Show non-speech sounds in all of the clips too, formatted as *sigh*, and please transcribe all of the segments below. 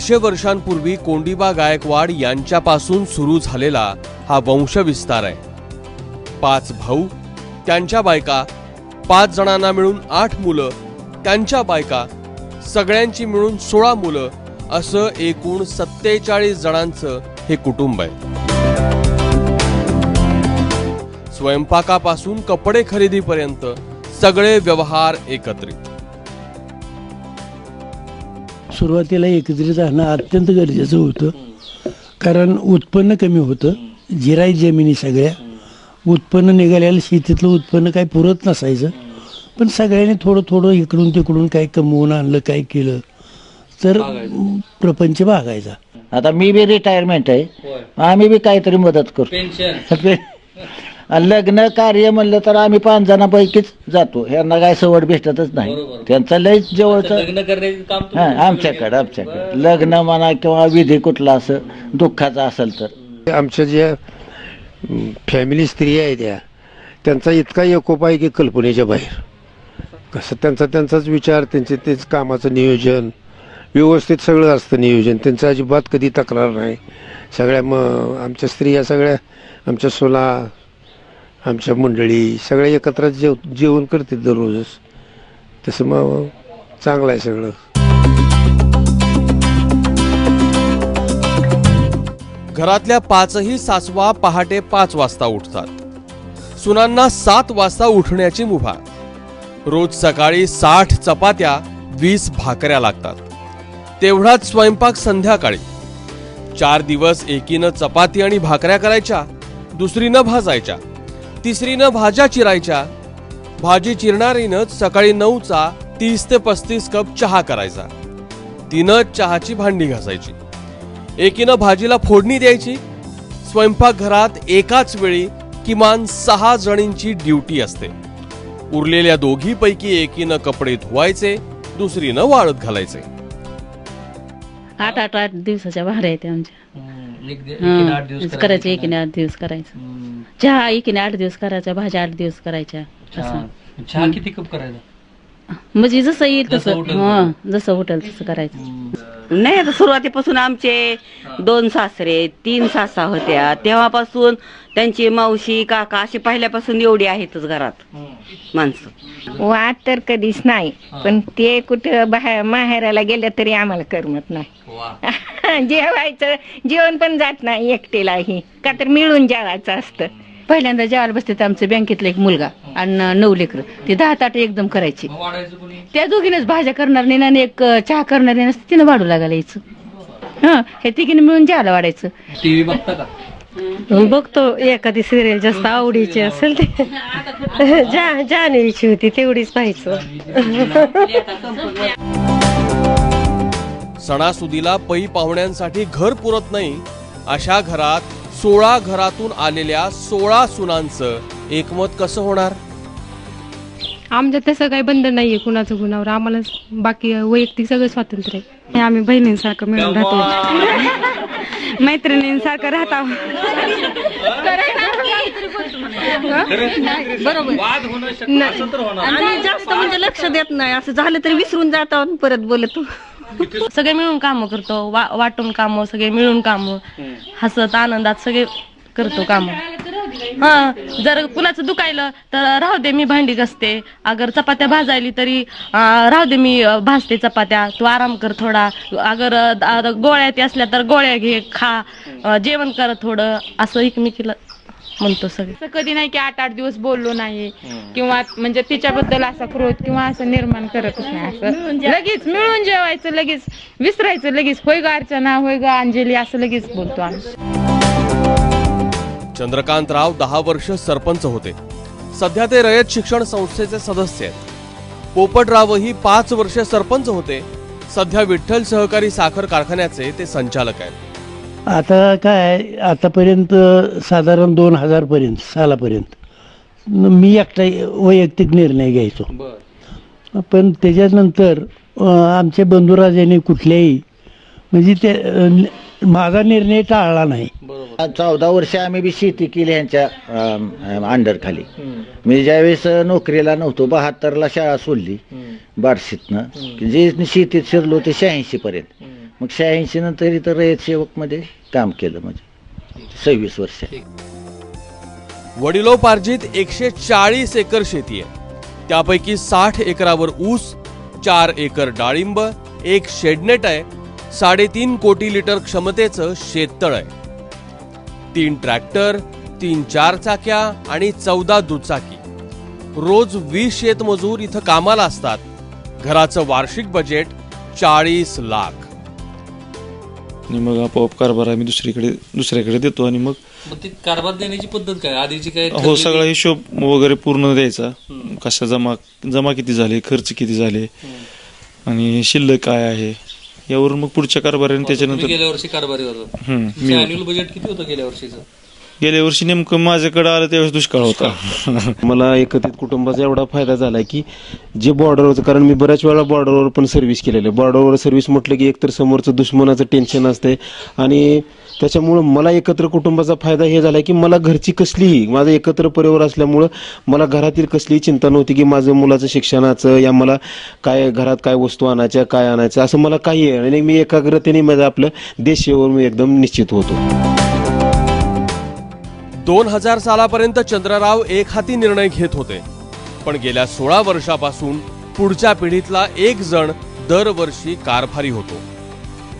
दीडशे वर्षांपूर्वी कोंडिबा गायकवाड यांच्यापासून सुरू झालेला हा वंशविस्तार आहे. पाच भाऊ त्यांच्या बायका पाच जणांना मिळून आठ मुलं त्यांच्या बायका सगळ्यांची मिळून सोळा मुलं असं एकूण सत्तेचाळीस जणांचं हे कुटुंब आहे. स्वयंपाकापासून कपडे खरेदीपर्यंत सगळे व्यवहार एकत्रित. सुरुवातीला एकत्रित राहणं अत्यंत गरजेचं होतं. कारण उत्पन्न कमी होतं. जिराई जमिनी सगळ्या. उत्पन्न निघालेलं शेतीतलं उत्पन्न काही पुरत नसायचं. पण सगळ्यांनी थोडं थोडं इकडून तिकडून काही कमवून आणलं काय केलं. तर प्रपंच भागायचा. आता मी बी रिटायरमेंट आहे. आम्ही बी काहीतरी मदत करतो *laughs* आणि लग्न कार्य म्हणलं तर आम्ही पाच जणांपैकीच जातो. यांना काय सवड भेटतच नाही. त्यांचं लय जवळचं लग्न करण्याचं काम हा आमच्याकडं आमच्याकडं. लग्न म्हणा किंवा विधी कुठला असं दुःखाचा असेल तर. आमच्या ज्या फॅमिली स्त्री आहे त्या त्यांचा इतका एकोप आहे की कल्पनेच्या बाहेर. कसं त्यांचा त्यांचाच विचार त्यांचे तेच कामाचं नियोजन व्यवस्थित सगळं असतं नियोजन. त्यांचं अजिबात कधी तक्रार नाही. सगळ्या मग आमच्या स्त्रिया सगळ्या आमच्या सोला आमच्या मंडळी सगळे एकत्र जेव जेवण करते दररोजच. तसं मग चांगलं आहे सगळं. घरातल्या पाचही सासवा पहाटे पाच वाजता उठतात. सुनांना सात वाजता उठण्याची मुभा. रोज सकाळी साठ चपात्या वीस भाकऱ्या लागतात. तेवढाच स्वयंपाक संध्याकाळी. चार दिवस एकीनं चपाती आणि भाकऱ्या करायच्या दुसरीनं भाजायच्या. तिसरीनं भाज्या चिरायच्या. भाजी चिरणारीनं सकाळी नऊचा तीस ते पस्तीस कप चहा करायचा. तिनं चहाची भांडी घासायची. एकीनं भाजीला फोडणी द्यायची. स्वयंपाकघरात एकाच वेळी किमान सहा जणींची ड्युटी असते. उरलेल्या दोघीपैकी एकीनं कपडे धुवायचे दुसरीनं वाळत घालायचे. आठ आठ आठ दिवसाच्या भाड्या आहेत आमच्या. आठ दिवस करायचं एकीने आठ दिवस करायचं. चहा एकीने आठ दिवस करायचा भाज्या आठ दिवस करायच्या असं. चहा किती कप करायचा? म्हणजे जसं येईल तसं. हं जसं उठेल तसं करायचं. नाही आता सुरुवातीपासून आमचे दोन सासरे तीन सासा होत्या. तेव्हापासून त्यांची मावशी काका अशी पहिल्यापासून एवढी आहेतच घरात. माणसं. वाद तर कधीच नाही. पण ते कुठं बाहेर माहेराला गेलं तरी आम्हाला करमत नाही. *laughs* जेवायचं जेवण पण जात नाही एकटीलाही. का तर मिळून जेवायचं असतं. पहिल्यांदा जेवायला बसते तर आमचं बँकेतला एक मुलगा आणि नऊ लेकर ते दहा ताट एकदम करायची. त्या दोघीनेच भाज्या करणार नाही आणि एक चहा करणार नाही नसतं तिनं वाढू लागायला यायचं. हं हे तिघीने मिळून जेवायला वाढायचं. टीव्ही बघता का? बघतो एखादी सिरियल जास्त आवडीची असेल ते. जा जान्हवीची होती तेवढीच पाहायचं. सणासुदीला पै पाहुण्यांसाठी घर पुरत नाही अशा घरात सोळा घरातून आलेल्या सोळा सुनांचं एकमत कसं होणार? आमच्यात तसं काही बंधन नाहीये कुणाचं कुणावर. आम्हाला बाकी वैयक्तिक सगळं स्वातंत्र्य आहे. आम्ही बहिणींसारखं मिळून राहतो. मैत्रिणींसारखं राहता. वाद होणं शक्य असं तर होणार. आम्ही जास्त म्हणजे लक्ष देत नाही. असं झालं तरी विसरून जातो आणि परत बोलतो. सगळे मिळून कामं करतो वा वाटून कामं सगळे मिळून कामं हसत आनंदात सगळे करतो कामं. हा जर कुणाचं दुखायलं तर राहू दे मी भांडी घसते. अगर चपात्या भाजायली तरी राहू दे मी भाजते चपात्या. तू आराम कर थोडा. अगर गोळ्या ते असल्या तर गोळ्या घे खा. जेवण कर थोडं. असं एकमेकीला म्हणतो सगळे. असं कधी नाही की आठ आठ दिवस बोललो नाही किंवा म्हणजे तिच्याबद्दल असा क्रोध किंवा असं निर्माण करतच नाही असं. लगेच मिळून जेवायचं लगेच विसरायचं लगेच होय ग अर्चना होय ग अंजली असं लगेच बोलतो आम्ही. चंद्रकांतराव दहा वर्ष सरपंच होते. सध्या ते रयत शिक्षण संस्थेचे सदस्य आहेत. पोपटरावही पाच वर्ष सरपंच होते. सध्या विठ्ठल सहकारी साखर कारखान्याचे ते संचालक आहेत. आता काय आतापर्यंत साधारण दोन हजारपर्यंत सालापर्यंत. न- मी एकटा वैयक्तिक निर्णय घ्यायचो. बर. पण त्याच्यानंतर आमच्या बंधुराजांनी कुठल्याही म्हणजे ते माझा निर्णय टाळला नाही. बरोबर. चौदा वर्ष आम्ही बी शेती केली ह्यांच्या अंडर खाली मी ज्यावेळेस नोकरीला नव्हतो बहात्तरला शाळा सोडली बार्शीतनं. की जे शेतीत शिरलो ते शहाऐंशी पर्यंत मग शहाऐंशी नंतर इथं रयत सेवकमध्ये काम केलं म्हणजे. सव्वीस वर्ष. वडिलोपार्जित एकशे चाळीस एकर शेती आहे. त्यापैकी साठ एकरावर ऊस चार एकर डाळिंब एक शेडनेट आहे. साडेतीन कोटी लिटर क्षमतेचं शेततळ आहे. तीन ट्रॅक्टर तीन चार चाक्या आणि चौदा दुचाकी. रोज वीस शेतमजूर इथं कामाला असतात. घराचं वार्षिक बजेट चाळीस लाख. आणि मग आपोआप कारभार आम्ही दुसरीकडे दुसऱ्याकडे देतो आणि मग मग ती कारभार देण्याची पद्धत काय? आधीची काय हो सगळा हिशोब वगैरे पूर्ण द्यायचा. कशा जमा जमा किती झाले खर्च किती झाले आणि शिल्लक काय आहे यावरून मग पुढच्या कारभाराने तुम्ही त्याच्यानंतर गेल्या वर्षी कारभारी होता. हम्म, मी अॅन्युअल बजेट किती होतं गेल्या वर्षीचं? गेल्या वर्षी नेमकं माझ्याकडे आलं त्यावेळेस दुष्काळ होता. *laughs* मला एकत्रित कुटुंबाचा एवढा फायदा झाला की जे बॉर्डरवरचं कारण मी बऱ्याच वेळा बॉर्डरवर पण सर्व्हिस केलेलं आहे. बॉर्डरवर सर्व्हिस म्हटलं की एकतर समोरचं दुश्मनाचं टेन्शन असते आणि त्याच्यामुळं मला एकत्र कुटुंबाचा फायदा हे झाला की मला घरची कसलीही माझं एकत्र परिवार असल्यामुळं मला घरातील कसलीही चिंता नव्हती की माझं मुलाचं शिक्षणाचं या मला काय घरात काय वस्तू आणायच्या काय आणायचं असं मला काही आहे आणि मी एकाग्रतेने माझं आपलं देश मी एकदम निश्चित होतो. दोन हजार सालापर्यंत चंद्रराव एक हाती निर्णय घेत होते. पण गेल्या सोळा वर्षापासून पुढच्या पिढीतला एक जण दरवर्षी कारभारी होतो.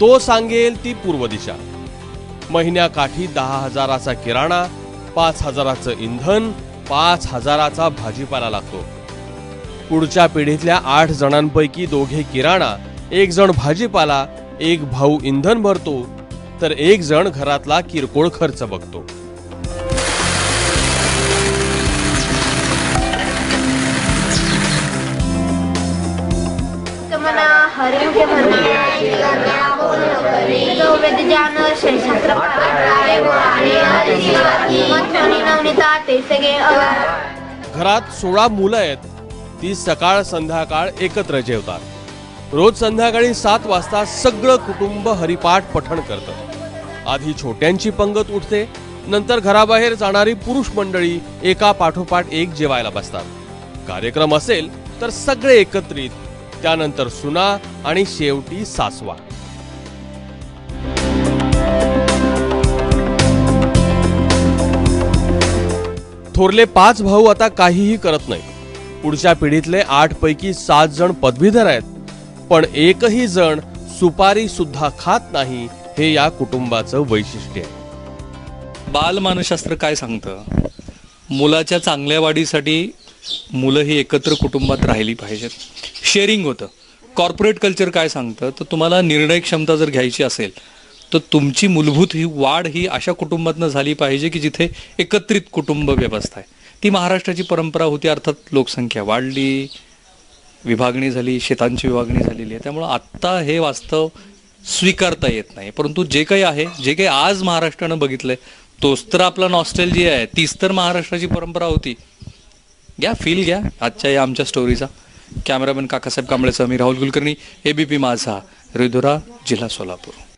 तो सांगेल ती पूर्व दिशा. महिन्याकाठी दहा हजाराचा किराणा पाच हजाराचं इंधन पाच हजाराचा भाजीपाला लागतो. पुढच्या पिढीतल्या आठ जणांपैकी दोघे किराणा एक जण भाजीपाला एक भाऊ इंधन भरतो तर एक जण घरातला किरकोळ खर्च बघतो. मना के नवनीता ते सगळे घरात सोळा मुलं आहेत ती सकाळ संध्याकाळ एकत्र जेवतात. रोज संध्याकाळी सात वाजता सगळं कुटुंब हरिपाठ पठण करतं. आधी छोट्यांची पंगत उठते नंतर घराबाहेर जाणारी पुरुष मंडळी एका पाठोपाठ एक जेवायला बसतात. कार्यक्रम असेल तर सगळे एकत्रित त्यानंतर सुना आणि शेवटी सासवा. थोरले पाच भाऊ आता काहीही करत नाही पुढच्या पिढीतले आठ पैकी सात जण पदवीधर आहेत. पण एकही जण सुपारी सुद्धा खात नाही हे या कुटुंबाचं वैशिष्ट्य आहे. बालमानसशास्त्र काय सांगतं? मुलाच्या चांगल्या वाढीसाठी मुलं ही एकत्र कुटुंबात राहिली पाहिजेत. शेअरिंग होतं. कॉर्पोरेट कल्चर काय सांगतं? तर तुम्हाला निर्णय क्षमता जर घ्यायची असेल तर तुमची मूलभूत ही वाढ ही अशा कुटुंबातनं झाली पाहिजे की जिथे एकत्रित कुटुंब व्यवस्था आहे. ती महाराष्ट्राची परंपरा होती अर्थात लोकसंख्या वाढली विभागणी झाली शेतांची विभागणी झालेली आहे. त्यामुळं आत्ता हे वास्तव स्वीकारता येत नाही. परंतु जे काही आहे जे काही आज महाराष्ट्रानं बघितलं आहे तोच तर आपला जी आहे. तीच तर महाराष्ट्राची परंपरा होती. घ्या फील घ्या. आजच्या या आमच्या स्टोरीचा कॅमेरामॅन काकासाहेब कांबळेचा मी राहुल कुलकर्णी. एबीपी माझा. रिधुरा जिल्हा सोलापूर.